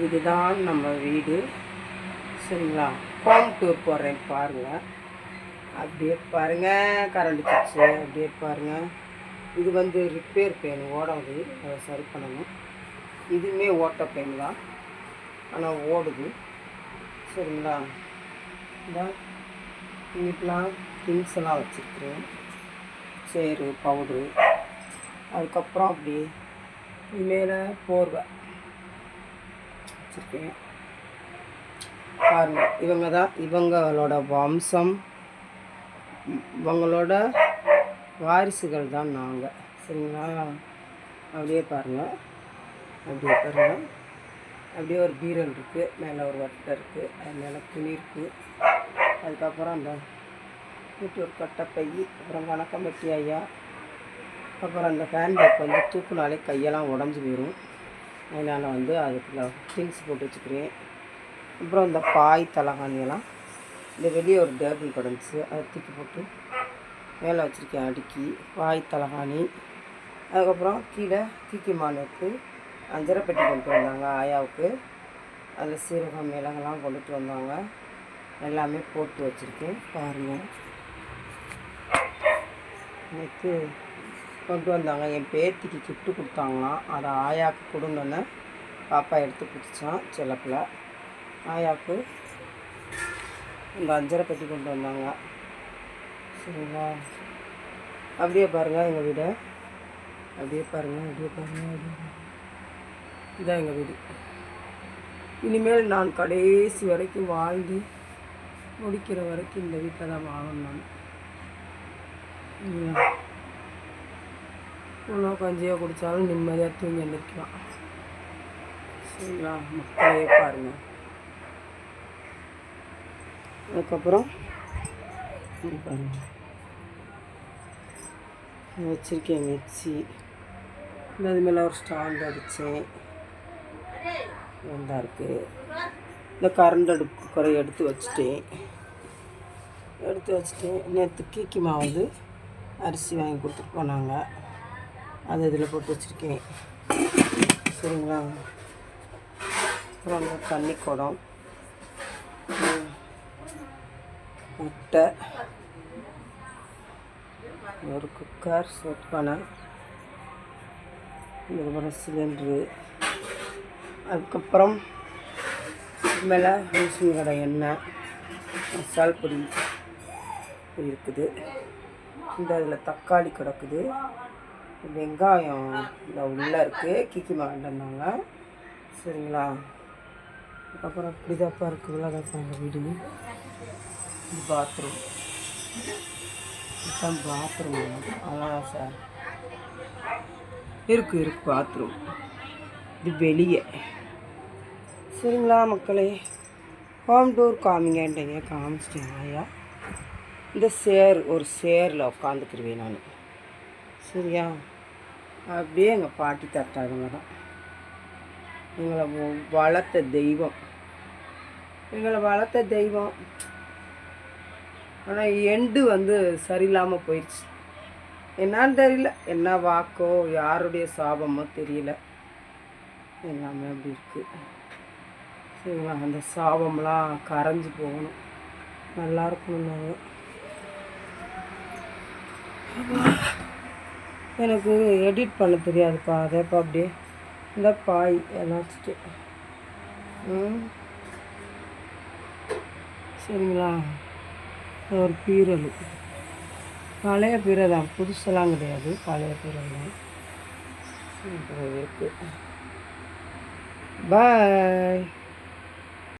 இதுதான் நம்ம வீடு. சரிங்களா? ஃபோமுக்கு போடுறேன் பாருங்கள் அப்படியே பாருங்கள் கரண்ட் சுவிட்சு அப்படியே பாருங்கள் இது வந்து ரிப்பேர் பெயின் ஓடாது. அதை சரி பண்ணணும். இதுவுமே ஓட்ட பெயின் தான். ஆனால் ஓடுது. சரிங்களா? இந்த இங்கிட்டலாம் திங்ஸ் எல்லாம் வச்சுருக்குறேன் சேரு பவுடரு அதுக்கப்புறம் அப்படி மேலே போர்வை. வச்சுருக்கேன். பாருங்கள் இவங்க தான் இவங்களோட வம்சம். இவங்களோட வாரிசுகள் தான் நாங்கள் சரிங்களா? அப்படியே பாருங்கள் அப்படியே பாருங்கள் அப்படியே ஒரு பீரல் இருக்குது மேலே ஒரு வட்டை இருக்குது அது மேலே துணி இருக்குது அதுக்கப்புறம் அந்த வீட்டு ஒரு கட்டப்பை அப்புறம் கணக்கம்பட்டி ஐயா. அப்புறம் அந்த ஃபேன் பேக் வந்து தூக்குனாலே கையெல்லாம் உடஞ்சி போயிடும் அதனால் வந்து அதுக்குள்ள திங்ஸ் போட்டு வச்சுக்கிறேன். அப்புறம் இந்த பாய் தலகாணியெல்லாம் இந்த வெளியே ஒரு டேபிள் கிடந்துச்சு. அதை தூக்கி போட்டு மேலே வச்சுருக்கேன் அடுக்கி. பாய் தலகாணி. அதுக்கப்புறம் கீழே தூக்கி மானுக்கு அஞ்சரை பெட்டி கொண்டு வந்தாங்க ஆயாவுக்கு. அதில் சீரகம் மிளகெல்லாம் கொண்டுட்டு வந்தாங்க. எல்லாமே போட்டு வச்சுருக்கேன். பாருங்கள் நேற்று கொண்டு வந்தாங்க. என் பேத்திக்கு கிஃப்ட்டு கொடுத்தாங்களாம். அதை ஆயாவுக்கு கொடுங்கன்னு பாப்பா எடுத்து குடித்தான் சிலப்பில். ஆயாவுக்கு இந்த அஞ்சரை பெட்டி கொண்டு வந்தாங்க. சரிங்களா? அப்படியே பாருங்கள் எங்கள் வீடு. அப்படியே பாருங்கள் அப்படியே பாருங்கள் அப்படியே இதான் எங்கள் வீடு. இனிமேல் நான் கடைசி வரைக்கும் வாழ்ந்து முடிக்கிற வரைக்கும் இந்த வீட்டில் தான் வாழணும் நான். உணவு கஞ்சியாக குடித்தாலும் நிம்மதியாக தூங்கி எழுந்திரிக்கலாம். சரிங்களா? மக்களே பாருங்கள் அதுக்கப்புறம் பாருங்கள் பாருங்க. வச்சுருக்கேன் மிக்சி இந்த அது மேலே ஒரு ஸ்டாண்ட் அடித்தேன் நல்லா இருக்குது இந்த கரண்ட் அடுப்பு குறைய எடுத்து வச்சுட்டேன். எடுத்து வச்சுட்டேன். நேற்று கீக்கிமா வந்து அரிசி வாங்கி கொடுத்துட்டு போனாங்க. அது இதில் போட்டு வச்சுருக்கேன். சரிங்களா? அப்புறம் தண்ணி குடம் முட்டை ஒரு குக்கர் செட் பண்ண அதுக்கப்புறம் சிலிண்ட்ரு அதுக்கப்புறம் மேலே ரேஷன் கடை எண்ணெய் மசால் பொடி இருக்குது. இந்த இதில் தக்காளி கிடக்குது. வெங்காயம் இந்த உள்ளே இருக்குது கிக்கி மாட்டேன்னாங்க சரிங்களா? அதுக்கப்புறம் இப்படி தாப்பா அதான் எங்கள் வீடு. இது பாத்ரூம் இதுதான் பாத்ரூம் அதான் சார் இருக்கு இருக்கு பாத்ரூம் இது வெளியே. சரிங்களா மக்களே? ஹோம் டூர் காமிங்கன்ட்டீங்க காமிச்சிட்டேன் ஐயா? இந்த சேர் ஒரு சேரில் உட்காந்துக்கிருவேன் நான். சரியா அப்படியே எங்கள் பாட்டி தட்டாதவங்க தான் எங்களை வளர்த்த தெய்வம். எங்களை வளர்த்த தெய்வம். ஆனால் எண்டு வந்து சரியில்லாமல் போயிடுச்சு என்னான்னு தெரியல. என்ன வாக்கோ யாருடைய சாபமோ தெரியல. எல்லாமே அப்படி இருக்குது சரிங்களா அந்த சாபம்லாம் கரைஞ்சி போகணும். நல்லா இருக்கணும் நாங்கள் எனக்கு எடிட் பண்ண தெரியாதுப்பா. அதேப்பா அப்படியே இந்த பாய் எல்லாம் சரிங்களா? ஒரு பீரல். பழைய பீரை தான் புதுசெல்லாம் கிடையாது. பழைய பீரல் தான். இருக்குது பாய்.